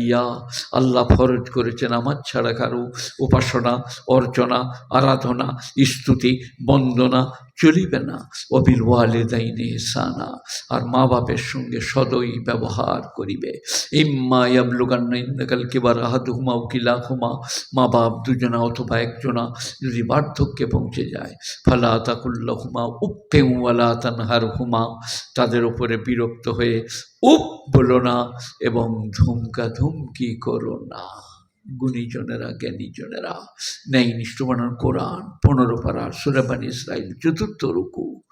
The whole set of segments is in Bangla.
ইয়া আল্লাহ ফরজ করেছেন আমার ছাড়া কারও উপাসনা অর্চনা আরাধনা স্তুতি বন্দনা চলিবে না। অবিল ওয়ালেদাইনে সানা আর মা বাপের সঙ্গে সদয় ব্যবহার করিবে। ইম্মা ইয়াবলুগান্না ইন্দাকাল কিবার আহাদুহুমা উকিলা হুমা মা বাপ দুজনা অথবা একজনা যদি বার্ধক্যে পৌঁছে যায়, ফালা তাকুল্লাহুমা উপ্পেউ ওয়ালা তানহার হুমা তাদের ওপরে বিরক্ত হয়ে, উপ বলো না এবং ধুমকা ধুমকি করো না। গুণীজনেরা জ্ঞানীজনেরা ন্যায় নিষ্ঠবানার কোরআন পনেরো পারা সুরেবান ইসরায়েল চতুর্থ রুকু।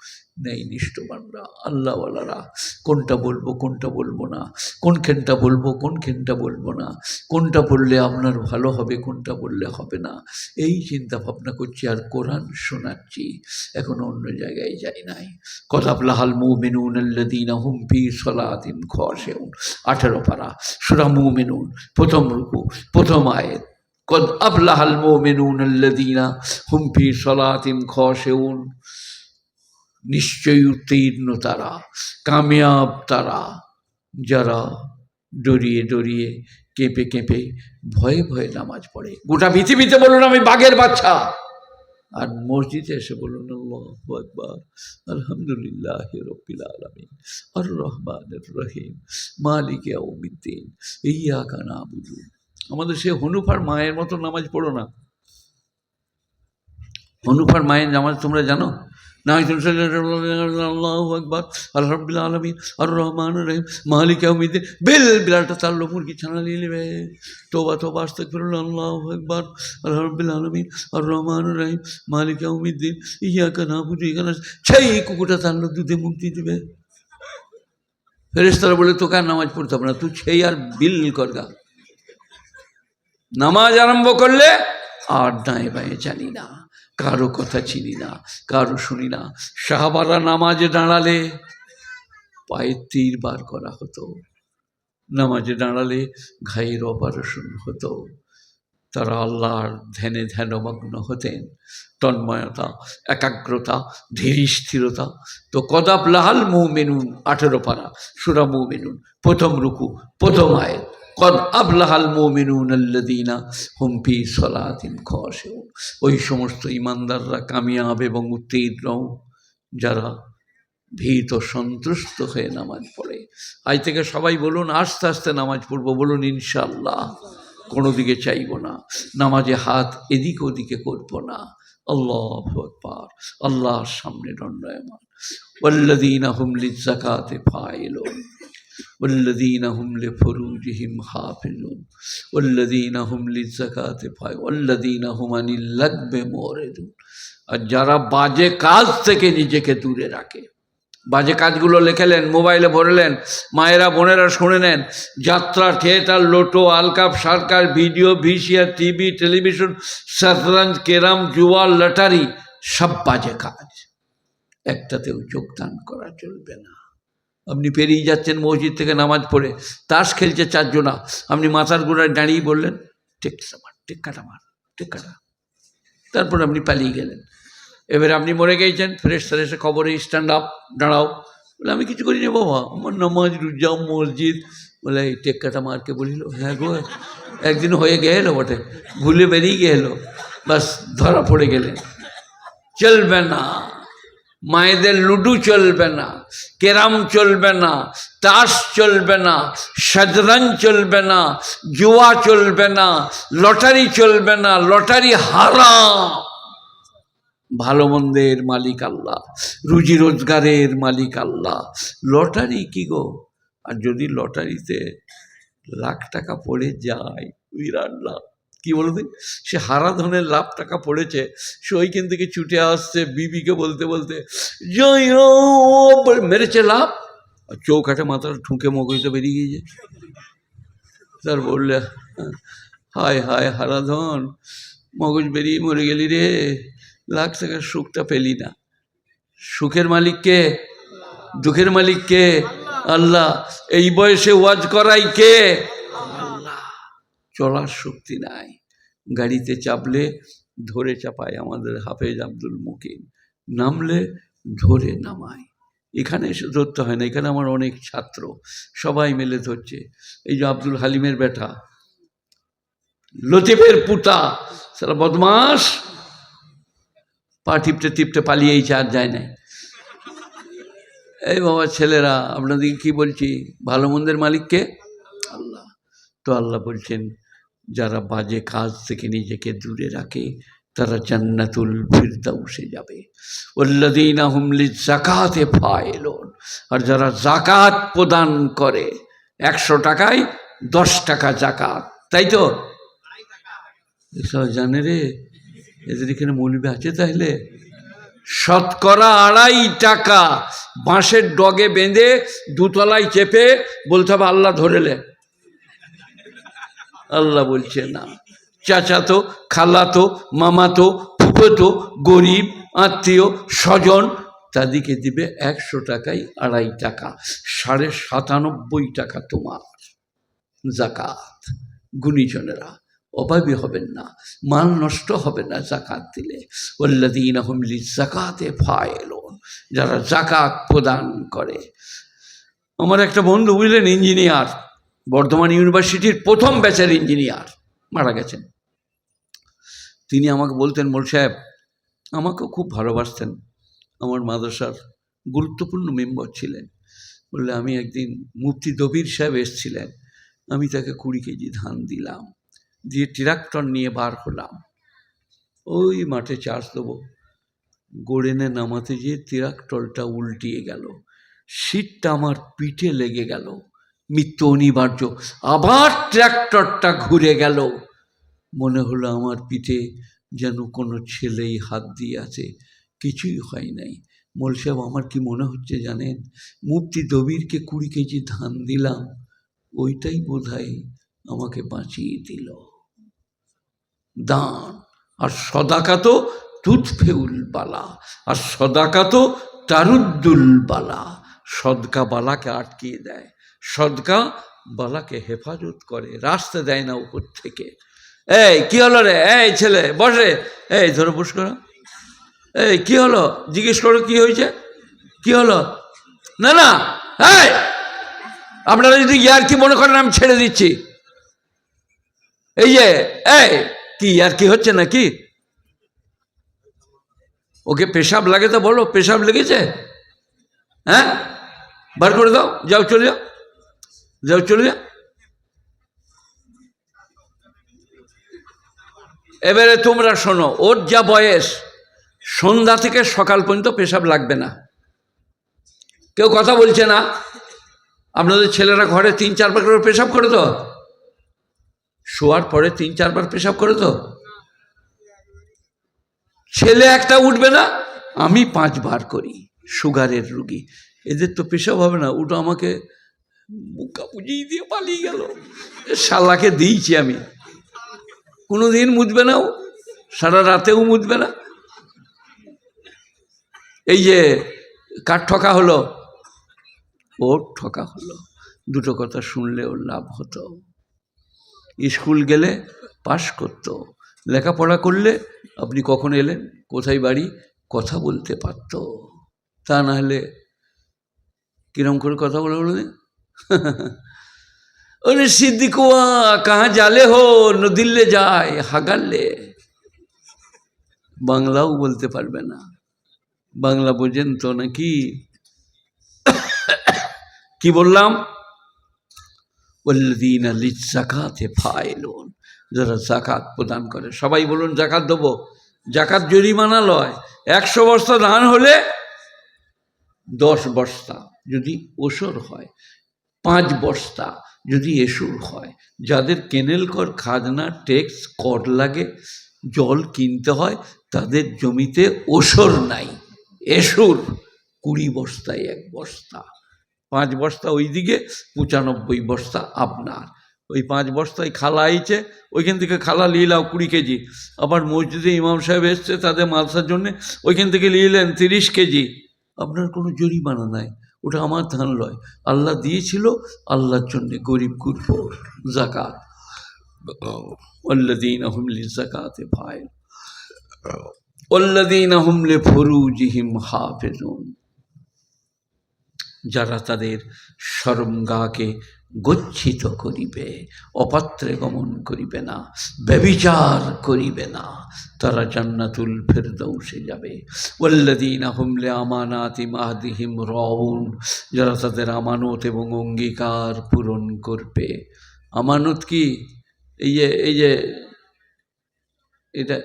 নেই নিষ্ঠবানরা। আল্লাহওয়ালারা, কোনটা বলব কোনটা বলব না? কোনখানটা বলব কোনখানটা বলব না? কোনটা বললে আপনার ভালো হবে, কোনটা বললে হবে না? এই চিন্তা ভাবনা করছি আর কোরআন শোনাচ্ছি। এখন অন্য জায়গায় যাই নাই। কদাবলাহাল মুমিনুন আল্লাদিনা হুম ফি সলাতিন খসেউন আঠেরো পারা, সুরা মু মেনুন প্রথম রুকু, প্রথম আয়েত। কদ আবলাহাল মুমিনুন আল্লাদিনা হুম ফি সলাতিন খসেউন নিশ্চয়ই উত্তীর্ণ তারা, কামিয়াব তারা। যারা ডরিয়ে ডরিয়ে কেঁপে কেঁপে ভয়ে ভয়ে নামাজ পড়ে। গোটা পৃথিবীতে বলুন আমি বাঘের বাচ্চা। আর মসজিদে এসে বলুন আকবার, আলহামদুলিল্লাহ আলমিন আর রহমান রহিম, মালিক ইয়াউমিদ্দিন ইয়া কানা বুঝু আমাদের সে হনুফার মায়ের মতো নামাজ পড়ো না। হনুফার মায়ের নামাজ তোমরা জানো? আকবর আলহামদুলিল্লাহ আলমিন আর রহমান রহিম মালিক ইয়াউমিদ্দিন বেল বিড়ালটা তার মুরগি ছানা নিয়ে নেবে। তোবা তোবা আসতে ফিরুল আল্লাহ আকবর আলহামদুলিল্লাহ আর রহমান রহিম মালিক ইয়াউমিদ্দিন ইয়াকা না বুঝু কুকুরটা দুধে মুক্তি দিবে। ফেরেস্তারা বলে, তোকে আর নামাজ পড়তে হবে না, তুই সেই আর বিল করগা নামাজ আরম্ভ করলে আর ডায়ে বাঁয়ে জানি না। কারও কথা চিনি না, কারও শুনি না। সাহাবারা নামাজে দাঁড়ালে পায়ে তীর বার করা হতো। নামাজে দাঁড়ালে ঘায়ের অপারেশন হতো। তারা আল্লাহর ধ্যানে ধ্যানমগ্ন হতেন। তন্ময়তা, একাগ্রতা, ধীর স্থিরতা। তো কদাপ লাহাল মৌ মেনুন আঠেরো পারা, সুরা মৌ মেনুন প্রথম রুকু, প্রথম আয়েত। কদ আবলাহাল মোমিনুন আল্লাদিনা হুমফি সলাতিন খসেউন ওই সমস্ত ইমানদাররা কামিয়াব এবং উত্তীর্ণ যারা ভীত সন্তুষ্ট হয়ে নামাজ পড়ে। আজ থেকে সবাই বলুন, আস্তে আস্তে নামাজ পড়ব, বলুন ইনশাল্লাহ কোনো দিকে চাইব না। নামাজে হাত এদিক ওদিকে করব না। আল্লাহ আকবার। আল্লাহর সামনে দণ্ডায়মান। ওল্লাদিন হুমলি জাকাতে ফাইলুন। والذين هم لفروجهم حافظون والذين هم للزكاة فاعلون والذين هم عن اللغو معرضون আর যারা বাজে কাজ থেকে নিজেকে দূরে রাখে বাজে কাজগুলো লেখেলেন মোবাইলে ভরলেন মায়েরা বোনেরা শুনে নেন যাত্রা থিয়েটার লোটো আলকাপ সরকার ভিডিও ভিসিআর টিভি টেলিভিশন শতরঞ্জ কেরাম জুয়া লটারি সব বাজে কাজ একটাতেও যোগদান করা চলবে না আপনি পেরিয়ে যাচ্ছেন মসজিদ থেকে নামাজ পড়ে। তাস খেলছে চারজনা। আপনি মাথার গোড়ায় দাঁড়িয়ে বললেন, টেক্কা মার টেক্কাটা মার টেক্কাটা তারপর আপনি পালিয়ে গেলেন। এবারে আপনি মরে গেছেন, ফ্রেশ এসে খবরে স্ট্যান্ড আপ দাঁড়াও। বলে, আমি কিছু করিনি বাবা, আমার নামাজ রুজা মসজিদ। বলে, এই টেক্কাটা মারকে বলিল হ্যাঁ গো, একদিন হয়ে গেল বটে, ভুলে বেরিয়ে গেল। বাস ধরা পড়ে গেলেন। চলবে না। মায়েদের লুডু চলবে না, কেরাম চলবে না, তাস চলবে না সাজরান চলবে না, জুয়া চলবে না, লটারি চলবে না, লটারি হারা ভালো মন্দের মালিক আল্লাহ, রুজি রোজগারের মালিক আল্লাহ। লটারি কি গো? আর যদি লটারিতে লাখ টাকা পড়ে যায়, বিরাট লাভ। কি বলতে? সে হারা ধনের লাভ টাকা পড়েছে, সে ওইখান থেকে ছুটে আসছে বিবিকে বলতে বলতে, জয় মেরেছে লাভ? আর চৌকাঠে মাথার ঠুকে মগজটা বেরিয়ে গিয়েছে। স্যার বললে, হায় হায় হারাধন মগজ বেরিয়ে মরে গেলি রে, লাখ টাকার সুখটা পেলি না। সুখের মালিক কে? দুঃখের মালিক কে? আল্লাহ, এই বয়সে ওয়াজ করাই কে? চলার শক্তি নাই। গাড়িতে চাপলে ধরে চাপায় আমাদের হাফেজ আব্দুল মুকিম নামলে ধরে নামায়। এখানে ধরতে হয় না, এখানে আমার অনেক ছাত্র, সবাই মিলে ধরছে। এই যে আব্দুল হালিমের বেটা, লতিফের পুতা, সারা বদমাস পা টিপতে টিপতে পালিয়েই আর যায় নাই। এই বাবা ছেলেরা, আপনাদেরকে কি বলছি? ভালো মন্দের মালিককে? আল্লাহ। তো আল্লাহ বলছেন যারা বাজে কাজ থেকে নিজেকে দূরে রাখে, তারা জান্নাতুল ফিরদাউসে যাবে। ওল্লাদিনা হুমলি জাকাতে ফাইলন। আর যারা জাকাত প্রদান করে, একশো টাকায় দশ টাকা জাকাত তাই তো? এসব জানে রে? এদের এখানে মৌলবি আছে তাহলে? শতকরা আড়াই টাকা বাঁশের ডগে বেঁধে দুতলায় চেপে বলতে হবে, আল্লাহ ধরেলে আল্লাহ বলছে, না। চাচাতো, খালাতো, মামাতো ফুফতো গরিব, আত্মীয়, স্বজন, তাদেরকে দিবে একশো টাকায় আড়াই টাকা, সাড়ে সাতানব্বই টাকা তোমার জাকাত। গুণীজনেরা অভাবী হবেন না, মাল নষ্ট হবে না জাকাত দিলে। ওল্লাদিন আহমলি জাকাতে ফায়েলন, যারা জাকাত প্রদান করে। আমার একটা বন্ধু বুঝলেন, ইঞ্জিনিয়ার। বর্ধমান ইউনিভার্সিটির প্রথম ব্যাচের ইঞ্জিনিয়ার মারা গেছেন। তিনি আমাকে বলতেন, মোল সাহেব, আমাকেও খুব ভালোবাসতেন। আমার মাদ্রাসার গুরুত্বপূর্ণ মেম্বার ছিলেন। বললে, আমি একদিন মুফতি দবির সাহেব এসছিলেন। আমি তাকে কুড়ি কেজি ধান দিলাম, দিয়ে ট্রাক্টর নিয়ে বার হলাম। ওই মাঠে চার্জ দেবো। গোড়েনে নামাতে যেয়ে ট্রাক্টরটা উল্টিয়ে গেল। সিটটা আমার পিঠে লেগে গেল। মৃত্যু অনিবার্য। আবার ট্র্যাক্টরটা ঘুরে গেল। মনে হলো আমার পিঠে যেন কোনো ছেলেই হাত দিয়ে আছে কিছুই হয় নাই। মোল সাহেব, আমার কি মনে হচ্ছে জানেন? মুফতি দবিরকে কুড়ি কেজি ধান দিলাম। ওইটাই বোধহয় আমাকে বাঁচিয়ে দিল। দান। আর সদাকা তো তুৎফেউল বালা আর সদাকা তো তারুদ্দুল বালা সদকা বালাকে আটকিয়ে দেয়। সদকা বালাকে হেফাজত করে, রাস্তা দেয় না উপর থেকে। এই, কি হলো রে? এই ছেলে, বসে এই, ধরো পুষ করো। এই, কি হলো? জিজ্ঞেস করো কি হয়েছে? কি হলো? না না, এই, আপনারা যদি ইয়ার কি মনে করেন, আমি ছেড়ে দিচ্ছি। এই যে, এই, কি আর কি হচ্ছে নাকি? ওকে পেশাব লাগে তো বলো, পেশাব লেগেছে? হ্যাঁ? বার করে দাও, যাও, চলে যাও। যাও, চলে যাও এবারে তোমরা শোনো, ওর যা বয়স, সন্ধ্যা থেকে সকাল পর্যন্ত পেশাব লাগবে না। কেউ কথা বলছে না? আপনাদের ছেলেরা ঘরে তিন, চারবার করে পেশাব করে তো? শোয়ার পরে তিন, চারবার পেশাব করে তো? ছেলে একটা উঠবে না? আমি পাঁচবার করি, সুগারের রুগী। এদের তো পেশাব হবে না উঠো আমাকে মুখা বুঝিয়ে দিয়ে পালিয়ে গেল। শালাকে দিয়েছি আমি। কোনো দিন মুদবে না ও। সারা রাতেও মুদবে না। এই যে কার ঠকা হলো? ওর ঠকা হলো। দুটো কথা শুনলে ওর লাভ হতো। স্কুল গেলে পাশ করতো। লেখাপড়া করলে আপনি কখন এলেন? কোথায় বাড়ি? কথা বলতে পারতো। তা না হলে কিরম করে কথা বলে বলে অরে সিদ্ধি কুয়া কাহা জালে হো নদিল্লে যায় হাগাল্লে বাংলাও বলতে পারবে না বাংলা বোঝেন তো নাকি কি বললাম যারা জাকাত প্রদান করে সবাই বলুন জাকাত দেবো জাকাত জরিমানা লয় একশো বস্তা ধান হলে দশ বস্তা। যদি ওসর হয় পাঁচ বস্তা যদি এসুর হয়, যাদের কেনেল কর খাজনা ট্যাক্স কর লাগে, জল কিনতে হয়, তাদের জমিতে ওসর নাই। এসুর কুড়ি বস্তায় এক বস্তা। পাঁচ বস্তা ওইদিকে, পঁচানব্বই বস্তা আপনার। ওই পাঁচ বস্তায় খালা আইছে, ওইখান থেকে খালা নিয়ে নাও কুড়ি কেজি। আবার মসজিদে ইমাম সাহেব এসছে তাদের মালসার জন্যে, ওইখান থেকে নিয়ে এলেন তিরিশ কেজি। আপনার কোনো জরিমানা নাই। ওটা আমার ধান নয় আল্লাহ দিয়েছিল, আল্লাহর জন্যে গরিব গুরব জাকাত অল্লাদিন আহমলি জাকাতে ভাই অল্লাদিন আহমলে ফরু জিহিম হাফেজুন। যারা তাদের সরমগাকে গচ্ছিত করিবে, অপাত্রে গমন করিবে না, ব্যবিচার করিবে না, তারা জান্নাতুল ফেরদৌসে যাবে। ওল্লাদিন হুমলে আমানাতি মাহদিহিম রউন, যারা তাদের আমানত এবং অঙ্গীকার পূরণ করবে। আমানত কি? এই যে এই যে, এটা,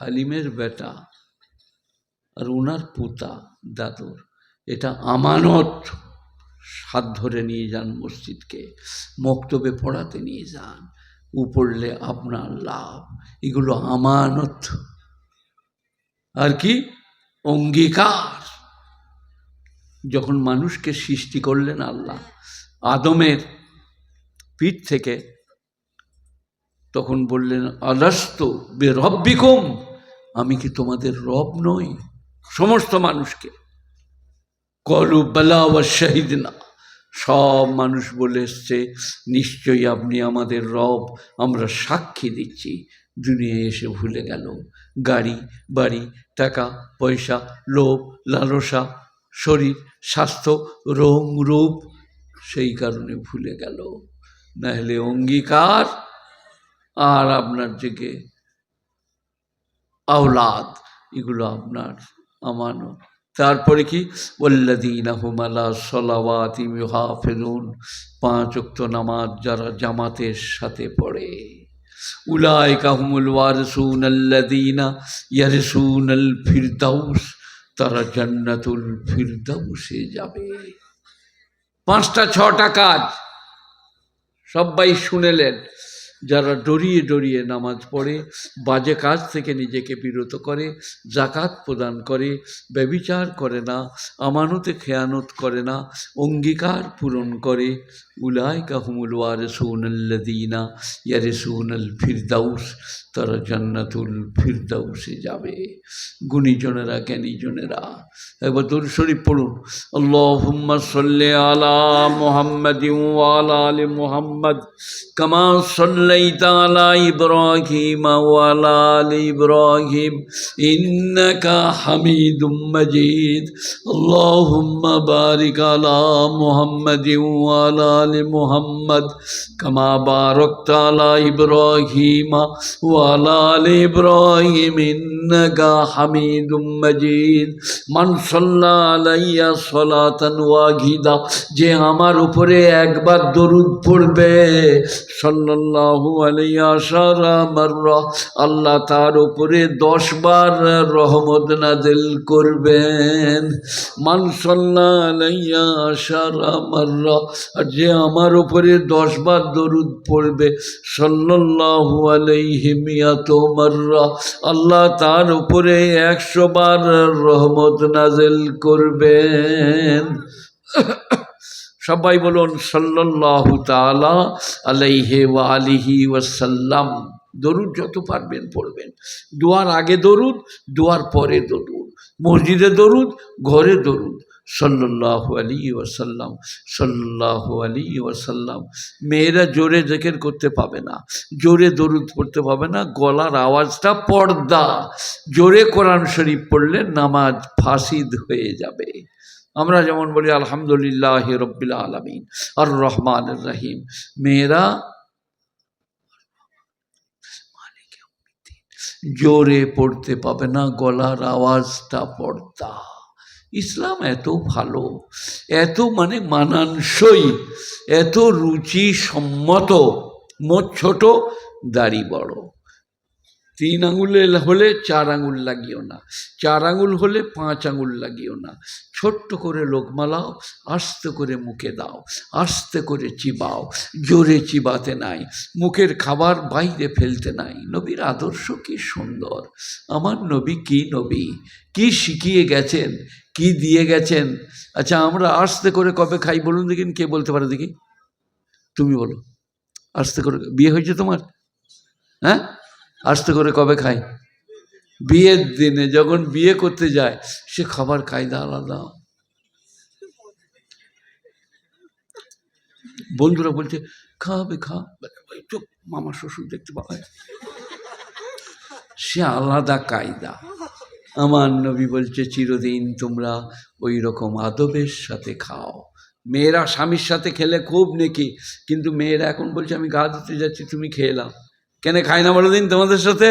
হালিমের বেটা আর ওনার পুতা দাদুর। এটা আমানত। হাত ধরে নিয়ে যান মসজিদকে, মক্তবে পড়াতে নিয়ে যান। উ পড়লে আপনার লাভ। এগুলো আমানত। আর কি? অঙ্গীকার। যখন মানুষকে সৃষ্টি করলেন আল্লাহ, আদমের পিঠ থেকে, তখন বললেন, আলাস্ত বে রব্বিকুম আমি কি তোমাদের রব নই? সমস্ত মানুষকে। কলু বেলা শাহিদ না সব মানুষ বলে এসছে, নিশ্চয়ই আপনি আমাদের রব, আমরা সাক্ষী দিচ্ছি। দুনিয়ায় এসে ভুলে গেল। গাড়ি, বাড়ি, টাকা, পয়সা, লোভ, লালসা, শরীর, স্বাস্থ্য, রং, রূপ, সেই কারণে ভুলে গেল। নাহলে অঙ্গীকার আর আপনার থেকে আওলাদ, এগুলো আপনার আমানত। তারপরে কি? ওল্লাদিনা হুমালা সলাওয়াতি হাফেজুন পাঁচ অক্ত নামাজ যারা জামাতের সাথে পড়ে। উলায় কাহমুল ওয়ারসুন আল্লাদিনা ইয়ারসুন আল ফিরদাউস তারা জান্নাতুল ফিরদাউসে যাবে। পাঁচটা, ছটা কাজ। সবাই শুনেলেন। যারা ডরিয়ে ডরিয়ে নামাজ পড়ে, বাজে কাজ থেকে নিজেকে বিরত করে জাকাত প্রদান করে, ব্যবিচার করে না, আমানতে খেয়ানত করে না, অঙ্গীকার পূরণ করে উলায় কাহমুল ওয়ারে সৌনাল্লাদিনা ইয়ারে সোনাল ফিরদাউস। তারা জান্নাতুল ফিরদাউসে যাবে। গুণীজনেরা, জ্ঞানীজনেরা, একবার তোর শরীফ পড়ুন। আল্লাহুম্মা সাল্লি আলা মুহাম্মাদিন ওয়া আলা মুহাম্মাদ কামা সাল্লাইতা আলা ইব্রাহিম ওয়া আলা ইব্রাহিম ইন্নাকা হামিদুম মাজিদ। আল্লাহুম্মা বারিক আলা মুহাম্মাদিন ওয়া আলা মুহাম্মাদ কামা বারাকতা আলা ইব্রাহিম আলা ইব্রাহিম আলাইয়া যে আমার উপরে একবার দরুদ পড়বে। আল্লাহ তার উপরে দশ বার রহমত নাজিল করবেন। আলাইয়া আর যে আমার উপরে দশ বার দরুদ পড়বে। সাল্লাল্লাহু আলাইহি মিয়াত মাররা, আল্লাহ তার উপরে একশো বার রহমত নাজেল করবেন। সবাই বলুন, সাল্লাল্লাহু তালা আলাইহে ওয়া আলিহি ওয়াসাল্লাম। দরুদ যত পারবেন পড়বেন। দুয়ার আগে দরুদ, দুয়ার পরে দরুদ। মসজিদে দরুদ, ঘরে দরুদ। সাল্লাল্লাহু আলী ওয়াসাল্লাম, সাল্লাল্লাহু আলী ওয়াসাল্লাম। মেয়েরা জোরে জেকের করতে পাবে না, জোরে দরুদ পড়তে পাবে না, গলার আওয়াজটা পর্দা। জোরে কোরআন শরীফ পড়লে নামাজ ফাসিদ হয়ে যাবে। আমরা যেমন বলি, আলহামদুলিল্লাহ রব্বিল আলমিন আর রহমান রহিম। মেয়েরা জোরে পড়তে পাবে না, গলার আওয়াজটা পর্দা। ইসলাম এত ভালো, এত মানে মানানসই, এত রুচি সম্মত, মোট ছোট, দাড়ি বড়। তিন আঙুলে হলে চার আঙুল লাগিও না, চার আঙুল হলে পাঁচ আঙুল লাগিও না। ছোট্ট করে লোকমালাও, আস্তে করে মুখে দাও, আস্তে করে চিবাও, জোরে চিবাতে নাই, মুখের খাবার বাইরে ফেলতে নাই। নবীর আদর্শ কি সুন্দর, আমার নবী কি নবী, কি শিখিয়ে গেছেন কি দিয়ে গেছেন? আচ্ছা আমরা আস্তে করে কবে খাই বলুন দেখিন কে বলতে পারে দেখি? তুমি বলো। আস্তে করে, বিয়ে হয়েছে তোমার? হ্যাঁ? আস্তে করে কবে খাই? বিয়ের দিনে যখন বিয়ে করতে যায়, সে খাবার কায়দা আলাদা। বন্ধুরা বলছে, খাবে খা মামা শ্বশুর দেখতে পাবে সে আলাদা কায়দা। আমার নবী বলছে, চিরদিন তোমরা ওই রকম আদবের সাথে খাও। মেয়েরা স্বামীর সাথে খেলে খুব নেকি, কিন্তু মেয়েরা এখন বলছে, আমি গা ধুতে যাচ্ছি, তুমি খেয়ে নাও। কেন খাই না বলো দিন তোমাদের সাথে?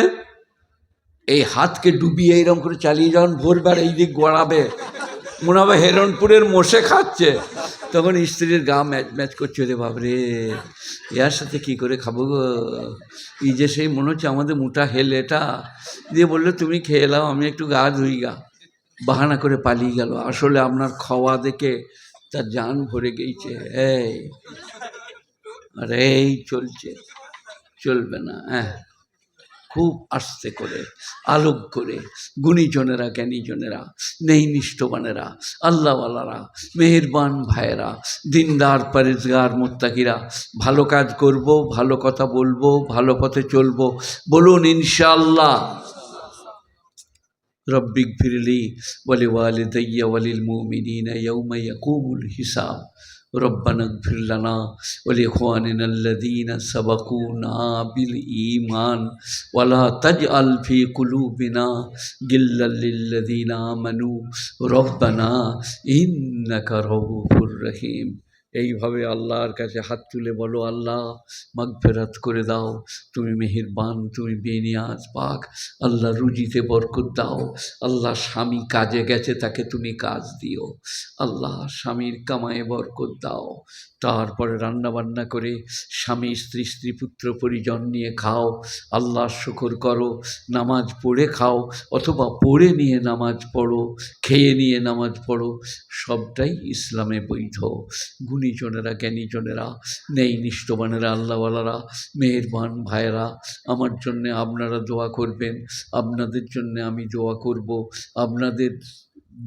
এই হাতকে ডুবিয়ে এইরকম করে চালিয়ে যখন ভোরবার এই দিক গড়াবে, মনে হবে হেরনপুরের মোষে খাচ্ছে। তখন স্ত্রীর গা ম্যাচ ম্যাচ করছে রে বাবরে ইয়ার সাথে কি করে খাব গো? এই যে সেই মনে হচ্ছে আমাদের মোটা হেল এটা। দিয়ে বলল, তুমি খেয়ে নাও, আমি একটু গা ধুই গা। বাহানা করে পালিয়ে গেল। আসলে আপনার খাওয়া দেখে তার জান ভরে গেছে এই, আর এই চলছে। চলবে না হ্যাঁ। খুব আস্তে করে, আলোক করে, গুণীজনেরা, জ্ঞানীজনেরা নেই নিষ্ঠবানেরা আল্লাহওয়ালারা, মেহেরবান ভাইয়েরা, দিনদার, পরেজগার, মোত্তাকিরা, ভালো কাজ করব, ভালো কথা বলব, ভালো পথে চলবো, বলুন ইনশাআল্লাহ। রব্বিক ফিরলি বলে ওয়ালিদাইয়া ওয়ালিল মুমিনিনা ইয়াউমা ইয়াকুমুল হিসাব। ربنا اغفر لنا ولإخواننا الذين سبقونا بالإيمان. ولا تجعل في قلوبنا غلا للذين آمنوا. ربنا إنك رؤوف رحيم. এইভাবে আল্লাহর কাছে হাত তুলে বলো, আল্লাহ মাগ ফেরাত করে দাও। তুমি মেহেরবান, তুমি বেনিয়াজ পাক। আল্লাহ রুজিতে বরকত দাও। আল্লাহ স্বামী কাজে গেছে, তাকে তুমি কাজ দিও। আল্লাহ স্বামীর কামায়ে বরকত দাও। তারপরে রান্না বান্না করে স্বামী, স্ত্রী স্ত্রী, পুত্র, পরিজন নিয়ে খাও আল্লাহ শুকর করো, নামাজ পড়ে খাও, অথবা পড়ে নিয়ে নামাজ পড়ো, খেয়ে নিয়ে নামাজ পড়ো, সবটাই ইসলামে বৈধ। গুণীজনেরা, জ্ঞানীজনেরা, নেই নিষ্ঠবানেরা, আল্লাহওয়ালারা, মেহেরবান ভাইয়েরা, আমার জন্যে আপনারা দোয়া করবেন, আপনাদের জন্যে আমি দোয়া করব, আপনাদের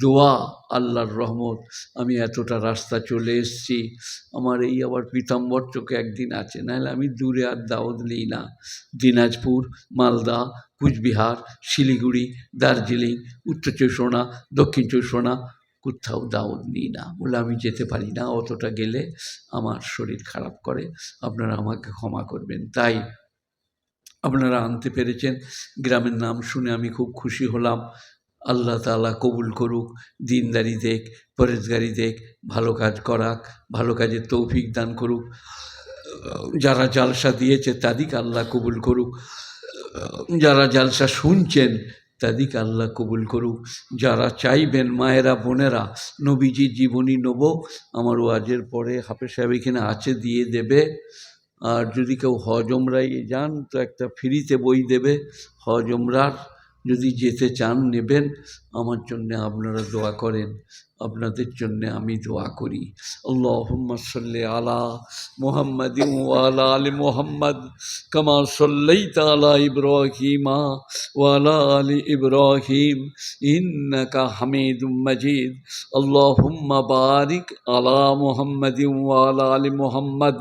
দোয়া, আল্লাহর রহমত, আমি এতটা রাস্তা চলে এসেছি। আমার এই আবার পীতাম্বর চোখে একদিন আছে, নাহলে আমি দূরে আর দাওয়াত নিই না। দিনাজপুর, মালদা, কুচবিহার, শিলিগুড়ি, দার্জিলিং, উত্তর চব্বিশ দক্ষিণ চব্বিশ কোথাও দাওয়াত নিই না। বলে আমি যেতে পারি না, অতটা গেলে আমার শরীর খারাপ করে, আপনারা আমাকে ক্ষমা করবেন। তাই আপনারা আনতে পেরেছেন, গ্রামের নাম শুনে আমি খুব খুশি হলাম। আল্লাহ তাআলা কবুল করুক, দিনদারি দেখ, পরেজগারি দেখ, ভালো কাজ করাক, ভালো কাজের তৌফিক দান করুক। যারা জালসা দিয়েছে তাদিকে আল্লাহ কবুল করুক। যারা জালসা শুনছেন তাদিকে আল্লাহ কবুল করুক। যারা চাইবেন মায়েরা, বোনেরা, নবীজির জীবনী নেব, আমার ওয়াজের পরে হাফেজ সাহেব এখানে আছে, দিয়ে দেবে। আর যদি কেউ হজমরাই যান, তো একটা ফ্রিতে বই দেবে হজ ওমরার যদি যেতে চান নেবেন। আমার জন্যে আপনারা দোয়া করেন, আপনাদের জন্যে আমি দোয়া করি। আল্লাহুম্মা সাল্লি আলা মুহাম্মাদিন ওয়া আলা মুহাম্মদ কামা সাল্লাইতা আলা ইব্রাহিমা ওয়া আলা ইব্রাহিম ইন্নাকা হামিদুম মাজিদ। আল্লাহুম্মা বারিক আলা মুহাম্মাদিন ওয়া আলা মুহাম্মদ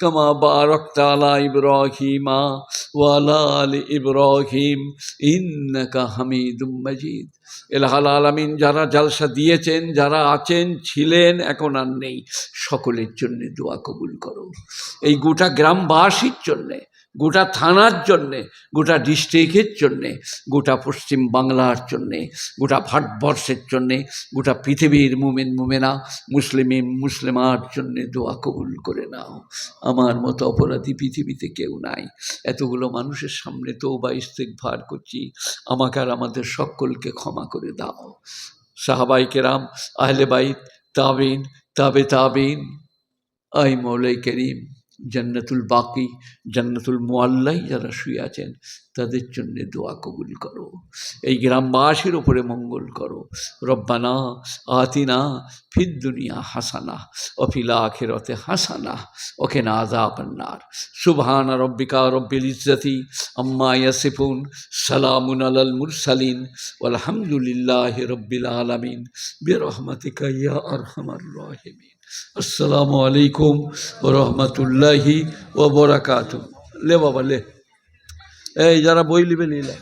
কামা বারাকতা আলা ইব্রাহিমা ওয়া আলা আলি ইব্রাহিম ইন্নাকা হামিদুম মাজিদ। এলাহাল আলামিন যারা জালসা দিয়েছেন, যারা আছেন, ছিলেন, এখন আর নেই। সকলের জন্যে দোয়া কবুল করো। এই গোটা গ্রামবাসীর জন্যে গোটা থানার জন্যে, গোটা ডিস্ট্রিক্টের জন্যে, গোটা পশ্চিম বাংলার জন্যে, গোটা ভারতবর্ষের জন্যে, গোটা পৃথিবীর মুমেন মুমেনা, মুসলিম মুসলিমার জন্যে দোয়া কবুল করে নাও। আমার মতো অপরাধী পৃথিবীতে কেউ নাই। এতগুলো মানুষের সামনে তো বা ইস্তেকভার করছি। আমাকে আর আমাদের সকলকে ক্ষমা করে দাও। সাহাবাই কেরাম, আহলে বাইত, তাবিন, তাবে তাবিন, আই মৌলাই করিম। জান্নাতুল বাকি, জান্নাতুল মোয়াল্লাই যারা শুয়ে আছেন, তাদের জন্য দোয়া কবুল করো। এই গ্রামবাসীর ওপরে মঙ্গল করো। রব্বানা আতিনা ফিদ দুনিয়া হাসানা অফিল আখেরতে হাসানা ওকে না আজাবান্নার সুবহান রব্বিকা রব্বিল ইজ্জতি আম্মা ইয়াসিফুন, সালামুন আলাল মুরসালিন আলহামদুলিল্লাহ রব্বিল আলামিন। বিরহমাতিকা ইয়া আরহামার রাহিমিন। আসসালামু আলাইকুম ও রহমতুল্লাহি ও বরাকাত লে বাবা লে এই যারা বই লিবে নিলে